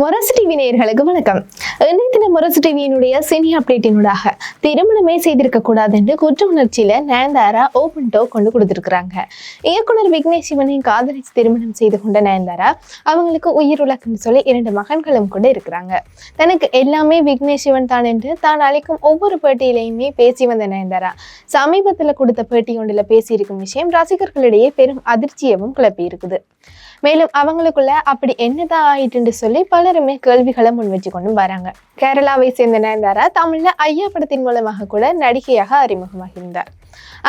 முரசு TV நேயர்களுக்கு வணக்கம். இன்றைய தின முரசு டிவியினுடைய சினி அப்டேட்டினூடாக திருமணமே செய்திருக்க கூடாது என்று குற்ற உணர்ச்சியில நயன்தாரா ஓபன் டோ கொண்டு கொடுத்திருக்கிறாங்க. இயக்குனர் விக்னேஷ் சிவனை காதலிச்சு திருமணம் செய்து கொண்ட நயன்தாரா அவங்களுக்கு உயிர் உலகம்னு சொல்லி இரண்டு மகன்களும் கூட இருக்கிறாங்க. தனக்கு எல்லாமே விக்னேஷ் சிவன் தான் என்று தான் அழைக்கும் ஒவ்வொரு பேட்டியிலையுமே பேசி வந்த நயன்தாரா சமீபத்தில் கொடுத்த பேட்டி ஒன்றில் பேசியிருக்கும் விஷயம் ரசிகர்களிடையே பெரும் அதிர்ச்சியவும் கிளப்பி இருக்குது மேலும் அவங்களுக்குள்ள அப்படி என்னதான் ஆயிட்டுன்னு சொல்லி பலருமே கேள்விகளை முன் வச்சு கொண்டு வராங்க. கேரளாவை சேர்ந்த நயன்தாரா தமிழ்ல ஐயா படத்தின் மூலமாக கூட நடிகையாக அறிமுகமாகியிருந்தார்.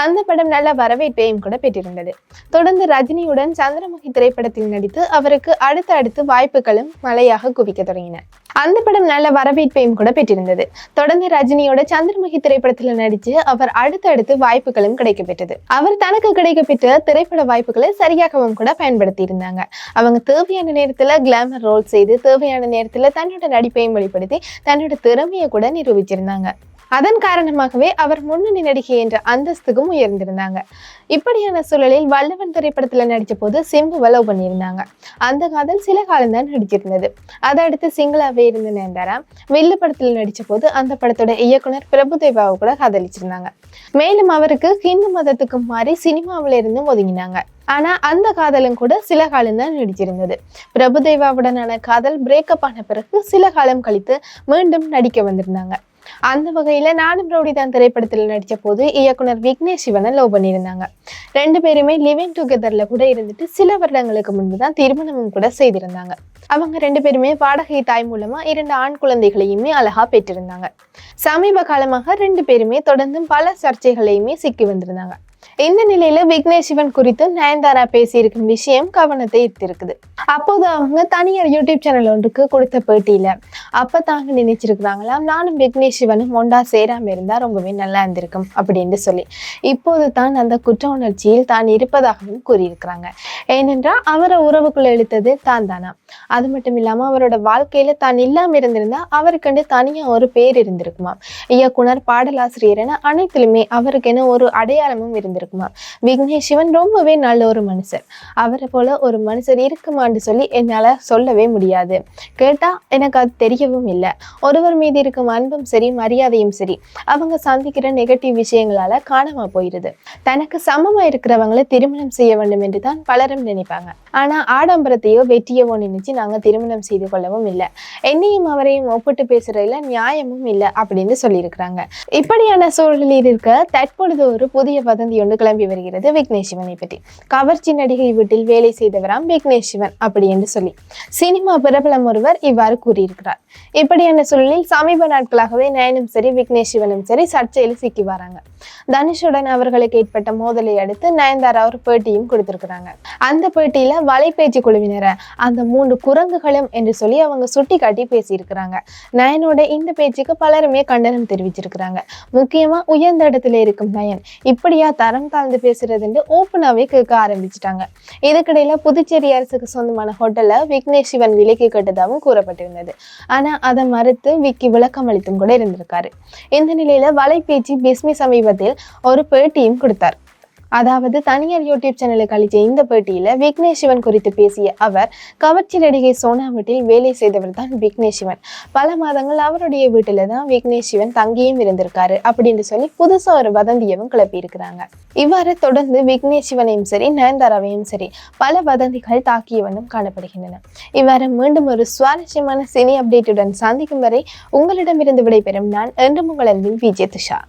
அந்த படம் நல்ல வரவேற்பையும் கூட பெற்றிருந்தது. தொடர்ந்து ரஜினியுடன் சந்திரமுகி திரைப்படத்தில் நடித்து அவருக்கு அடுத்து அடுத்து வாய்ப்புகளும் மழையாக குவிக்க தொடங்கின. அந்த படம் நல்ல வரவேற்பையும் கூட பெற்றிருந்தது. தொடர்ந்து ரஜினியோட சந்திரமுகி திரைப்படத்தில் நடித்து அவர் அடுத்தடுத்து வாய்ப்புகளும் கிடைக்க பெற்றது அவர் தனக்கு கிடைக்க பெற்ற திரைப்பட வாய்ப்புகளை சரியாகவும் கூட பயன்படுத்தி இருந்தாங்க அவங்க தேவையான நேரத்தில் கிளாமர் ரோல் செய்து தேவையான நேரத்தில் தன்னோட நடிப்பையும் வெளிப்படுத்தி தன்னோட திறமையை கூட நிரூபிச்சிருந்தாங்க. அதன் காரணமாகவே அவர் முன்னணி நடிகை என்ற அந்த அந்தஸ்துக்கும் உயர்ந்திருந்தாங்க. இப்படியான சூழலில் வல்லவன் திரைப்படத்துல நடிச்ச போது சிம்புவை லவ் பண்ணியிருந்தாங்க. அந்த காதல் சில காலம்தான் நடிச்சிருந்தது. அதை அடுத்து சிங்களாவே இருந்த நேந்தாரா வில்லு படத்துல நடிச்ச போது அந்த படத்தோட இயக்குனர் பிரபுதேவாவை கூட காதலிச்சிருந்தாங்க. மேலும் அவருக்கு ஹிந்து மதத்துக்கு மாறி சினிமாவில இருந்து ஒதுங்கினாங்க. ஆனா அந்த காதலும் கூட சில காலம் தான் நடிச்சிருந்தது. பிரபுதேவாவுடனான காதல் பிரேக்கப் ஆன பிறகு சில காலம் கழித்து மீண்டும் நடிக்க வந்திருந்தாங்க. அந்த வகையில நானும் ரவுடி தான் திரைப்படத்தில் நடிச்ச போது இயக்குனர் விக்னேஷ் சிவனை லவ் பண்ணியிருந்தாங்க. ரெண்டு பேருமே லிவிங் டுகெதரில் கூட இருந்துட்டு சில வருடங்களுக்கு முன்பு தான் திருமணமும் கூட செய்திருந்தாங்க. அவங்க ரெண்டு பேருமே வாடகை தாய் மூலமா இரண்டு ஆண் குழந்தைகளையுமே அழகா பெற்றிருந்தாங்க. சமீப காலமாக ரெண்டு பேருமே தொடர்ந்தும் பல சர்ச்சைகளையுமே சிக்கி வந்திருந்தாங்க. இந்த நிலையில விக்னேஷ் சிவன் குறித்து நயன்தாரா பேசியிருக்கும் விஷயம் கவனத்தை ஈர்த்திருக்குது. அப்போது அவங்க தனியார் யூடியூப் சேனல் ஒன்றுக்கு கொடுத்த பேட்டியில அப்ப தாங்க நினைச்சிருக்கிறாங்களாம் நானும் விக்னேஷ் சிவனும் ஒண்டா சேராம இருந்தா ரொம்பவே நல்லா இருந்திருக்கும் அப்படின்னு சொல்லி. இப்போது தான் அந்த குற்ற உணர்ச்சியில் தான் இருப்பதாகவும் கூறியிருக்கிறாங்க. ஏனென்றால் அவரை உறவுக்குள்ள இழுத்தது தான் தானா அது மட்டும் இல்லாம அவரோட வாழ்க்கையில தான் இல்லாம இருந்திருந்தா அவருக்கென்று தனியா ஒரு பேர் இருந்திருக்குமா. இயக்குனர் பாடலாசிரியர் என அனைத்திலுமே அவருக்கென ஒரு அடையாளமும் இருந்திருக்குமா. விக்னேஷ் சிவன் ரொம்பவே நல்ல ஒரு மனுஷர். அவரை போல ஒரு மனுஷர் இருக்குமான்னு சொல்லி என்னால சொல்லவே முடியாது. கேட்டா எனக்கு அது தெரியவும் இல்லை. ஒருவர் மீது இருக்கும் அன்பும் சரி மரியாதையும் சரி அவங்க சந்திக்கிற நெகட்டிவ் விஷயங்களால காணாம போயிருது. தனக்கு சமமா இருக்கிறவங்களை திருமணம் செய்ய வேண்டும் என்று தான் பலரும் நினைப்பாங்க. ஆனா ஆடம்பரத்தையோ வெற்றியவோ நினைச்சு நாங்க திருமணம் செய்து கொள்ளவும் இல்லை. என்னையும் அவரையும் ஒப்பிட்டு பேசுறதுல நியாயமும் இல்லை அப்படின்னு சொல்லியிருக்கிறாங்க. இப்படியான சூழலில் இருக்க தற்பொழுது ஒரு புதிய வதந்தி ஒன்று கிளம்பி வருகிறது விக்னேஷ் சிவனை பற்றி. கவர்ச்சி நடிகை வீட்டில் வேலை செய்தவராம் விக்னேஷ் சிவன் அப்படி என்று சொல்லி. சினிமா பிரபலம் ஒருவர் இவ்வாறு கூறியிருக்கிறார். இப்படியான சூழலில் சமீப நாட்களாகவே நயனும் சரி விக்னேஷ் சிவனும் சரி சர்ச்சையில் சிக்கி வராங்க. தனுஷுடன் அவர்களுக்கு ஏற்பட்ட மோதலை அடுத்து நயன்தாரா ஒரு பேட்டியும் கொடுத்திருக்கிறாங்க. அந்த பேட்டியில வலைபேச்சு குழுவினரை அந்த மூன்று குரங்குகளும் என்று சொல்லி அவங்க சுட்டி காட்டி பேசியிருக்கிறாங்க. நயனோட இந்த பேச்சுக்கு பலருமே கண்டனம் தெரிவிச்சிருக்கிறாங்க. முக்கியமா உயர்ந்த இடத்துல இருக்கும் நயன் இப்படியா தரம் தாழ்ந்து பேசுறதுன்னு ஓப்பனாவே கேட்க ஆரம்பிச்சிட்டாங்க. இதுக்கிடையில புதுச்சேரி அரசுக்கு சொந்தமான ஹோட்டல்ல விக்னேஷ் சிவன் விலைக்கு கேட்டதாகவும் கூறப்பட்டிருந்தது. ஆனா அதை மறுத்து விக்கி விளக்கம் அளித்தும் கூட இருந்திருக்காரு. இந்த நிலையில வலைபேச்சு பிஸ்மி சமீபத்தில் ஒரு பேட்டியும் கொடுத்தார். அதாவது தனியார் யூடியூப் சேனலுக்கு அளித்த இந்த பேட்டியில விக்னேஷ் சிவன் குறித்து பேசிய அவர் கவர்ச்சி நடிகை சோனா வீட்டில் வேலை செய்தவர் தான் விக்னேஷ் சிவன் பல மாதங்கள் அவருடைய வீட்டில தான் விக்னேஷ் சிவன் தங்கியும் இருந்திருக்காரு அப்படின்னு சொல்லி புதுசா ஒரு வதந்தியவும் கிளப்பி இருக்கிறாங்க. இவ்வாறு தொடர்ந்து விக்னேஷ் சிவனையும் சரி நயன்தாராவையும் சரி பல வதந்திகள் தாக்கியவனும் காணப்படுகின்றன. இவ்வாறு மீண்டும் ஒரு சுவாரஸ்யமான சினி அப்டேட்டுடன் சந்திக்கும் வரை உங்களிடமிருந்து விடைபெறும் நான் என்றும் உங்கள் அன்பின் விஜய் துஷா.